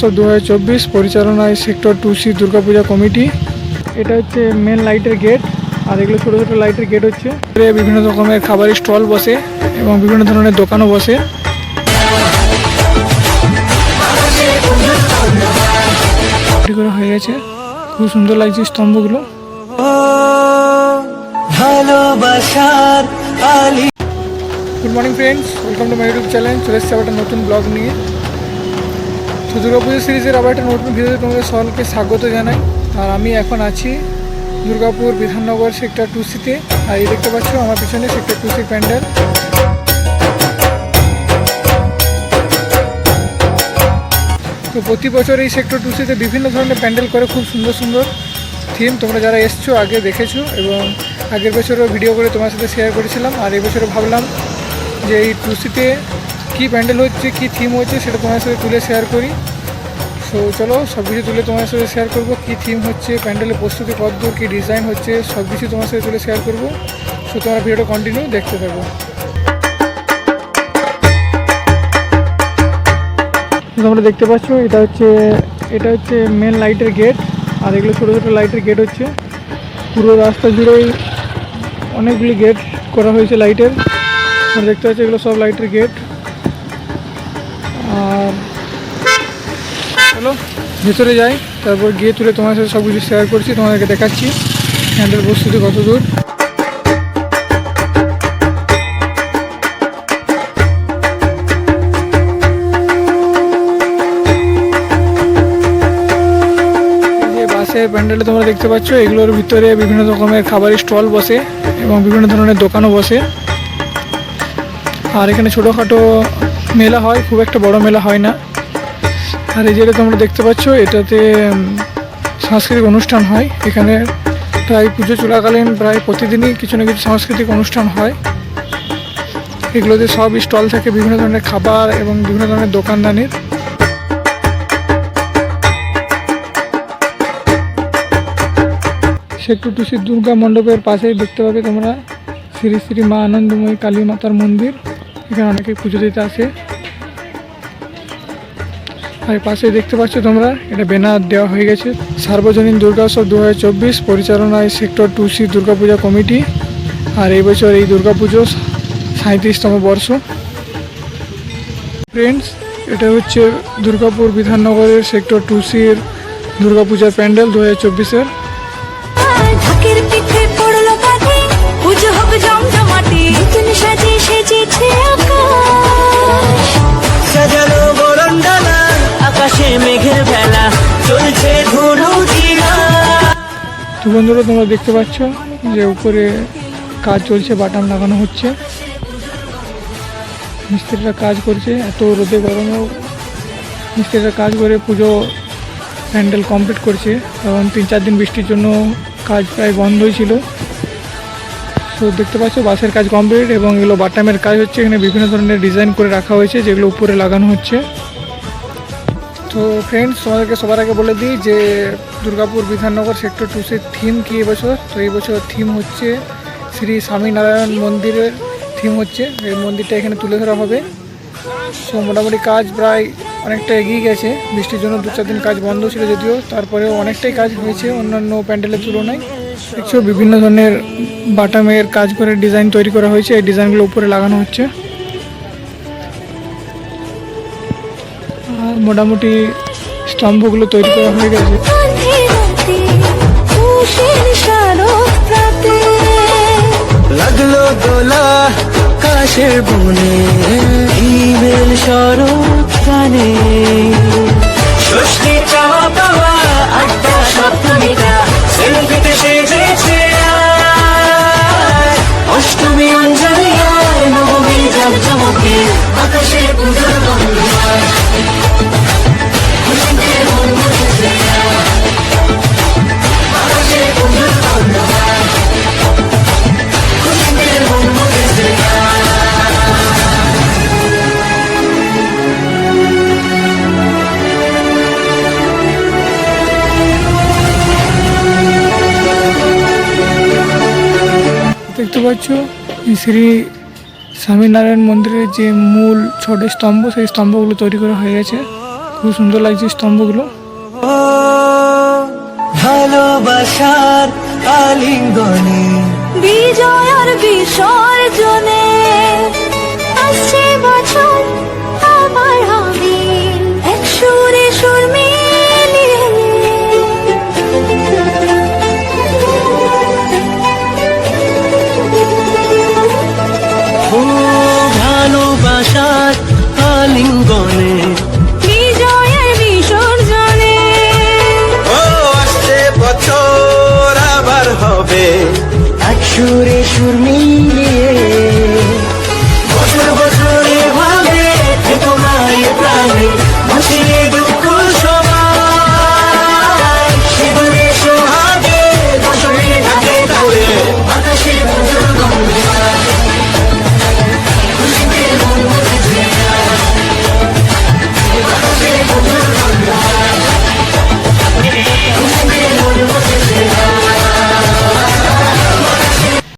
দুর্গোৎসব দু হাজার চব্বিশ পরিচালনায় sector two C Durga Puja committee. এটা হচ্ছে মেন লাইটের গেট আর এগুলো ছোটো ছোটো লাইটের গেট হচ্ছে। বিভিন্ন রকমের খাবারের স্টল বসে এবং বিভিন্ন ধরনের দোকানও বসে। করা হয়ে গেছে। খুব সুন্দর লাগছে স্তম্ভগুলো। ভালোবাসার Ali good morning friends welcome to my YouTube channel চলে এসেছি একটা নতুন ব্লগ নিয়ে। তো দুর্গাপুজো সিরিজের আবার একটা নতুন ভিডিওতে তোমাদের সকলকে স্বাগত জানাই। আর আমি এখন আছি দুর্গাপুর বিধাননগর সেক্টর টু সিতে আর এই দেখতে পাচ্ছ, আমার পিছনে সেক্টর টু সি প্যান্ডেল। তো প্রতি বছর এই সেক্টর টু সিতে বিভিন্ন ধরনের প্যান্ডেল করে, খুব সুন্দর সুন্দর থিম তোমরা যারা এসছো, আগে দেখেছ এবং আগের বছরও ভিডিও করে তোমার সাথে শেয়ার করেছিলাম। আর এই বছরও ভাবলাম যে এই টুসিতে কী প্যান্ডেল হচ্ছে, কী থিম হচ্ছে সেটা তোমার সাথে তুলে শেয়ার করি। সো চলো সব কিছু তুলে তোমার সাথে শেয়ার করব, কী থিম হচ্ছে প্যান্ডেলের প্রস্তুতি কতদূর কী ডিজাইন হচ্ছে, সব কিছু তোমার সাথে তুলে শেয়ার করব। সো তোমার ভিডিওটা কন্টিনিউ দেখতে থাকো। তোমরা দেখতে পাচ্ছ, এটা হচ্ছে এটা হচ্ছে মেন লাইটের গেট আর এগুলো ছোটো ছোটো লাইটের গেট হচ্ছে। পুরো রাস্তা জুড়েই অনেকগুলি গেট করা হয়েছে লাইটের দেখতে পাচ্ছি, এগুলো সব লাইটের গেট চলো, ভেতরে যাই, তারপর গিয়ে তুলে তোমার সাথে সব কিছু শেয়ার করছি, তোমাদেরকে দেখাচ্ছি। হ্যান্ডেল প্রস্তুতি কত দূর? এই যে বাসের প্যান্ডেলে তোমরা দেখতে পাচ্ছ, এগুলোর ভিতরে বিভিন্ন রকমের খাবারের স্টল বসে এবং বিভিন্ন ধরনের দোকানও বসে। আর এখানে ছোটোখাটো মেলা হয়, খুব একটা বড় মেলা হয় না। আর এই যেটা তোমরা দেখতে পাচ্ছ, এটাতে সাংস্কৃতিক অনুষ্ঠান হয়। এখানে প্রায় পুজো চলাকালীন, প্রায় প্রতিদিনই কিছু না কিছু সাংস্কৃতিক অনুষ্ঠান হয়। এগুলোতে সব স্টল থাকে বিভিন্ন ধরনের খাবার এবং বিভিন্ন ধরনের দোকানদানির। সেক্টর টু দুর্গা মণ্ডপের পাশেই দেখতে পাবে তোমরা শ্রী শ্রী মা আনন্দময়ী কালী মাতার মন্দির। এখানে অনেকে পুজো দিতে আসে। আর পাশে দেখতে পাচ্ছ তোমরা, এটা ব্যানার দেওয়া হয়ে গেছে। সার্বজনীন দুর্গা উৎসব দু পরিচালনায় sector two C Durga Puja committee, আর এই বছর এই দুর্গাপুজো সাঁত্রিশতম বর্ষ। ফ্রেন্ডস এটা হচ্ছে দুর্গাপুর বিধাননগরের সেক্টর টু সির দুর্গাপূজার প্যান্ডেল দু হাজার চব্বিশের তো বন্ধুরা, তোমরা দেখতে পাচ্ছ যে উপরে কাজ চলছে, বাটাম লাগানো হচ্ছে। মিস্ত্রিরা কাজ করছে, এত রোদে গরমেও মিস্ত্রিরা কাজ করে, পুজো প্যান্ডেল কমপ্লিট করছে। কারণ তিন চার দিন বৃষ্টির জন্য কাজ প্রায় বন্ধই ছিল। তো দেখতে পাচ্ছ বাসের কাজ কমপ্লিট এবং এগুলো বাটামের কাজ হচ্ছে। এখানে বিভিন্ন ধরনের ডিজাইন করে রাখা হয়েছে, যেগুলো উপরে লাগানো হচ্ছে। তো ফ্রেন্ডস তোমাদেরকে সবার আগে বলে দিই যে দুর্গাপুর বিধাননগর সেক্টর টুসের থিম কি এবছর তো এই বছর থিম হচ্ছে শ্রী স্বামীনারায়ণ মন্দিরের থিম হচ্ছে। এই মন্দিরটা এখানে তুলে ধরা হবে। সো মোটামুটি কাজ প্রায় অনেকটা এগিয়ে গেছে। বৃষ্টির জন্য দু চার দিন কাজ বন্ধ ছিল যদিও, তারপরেও অনেকটাই কাজ হয়েছে অন্যান্য প্যান্ডেলের তুলনায়। দেখছ, বিভিন্ন ধরনের বাটামের কাজ করে ডিজাইন তৈরি করা হয়েছে। এই ডিজাইনগুলো উপরে লাগানো হচ্ছে। আর মোটামুটি স্তম্ভগুলো তৈরি করা হয়ে গেছে। লাগল দোলা কাশের বনে ইমেল শরৎ কানে দেখতে পাচ্ছ শ্রী স্বামীনারায়ণ মন্দিরের যে মূল ছোট স্তম্ভ সেই স্তম্ভগুলো তৈরি করা হয়ে গেছে। খুব সুন্দর লাগছে স্তম্ভগুলো। ভালোবাসার আলিঙ্গনে। বিজয়ার বিসর্জন সুরে সুর মিলে বছর বছরে ভাবে তোমায় প্রাণে বসিয়ে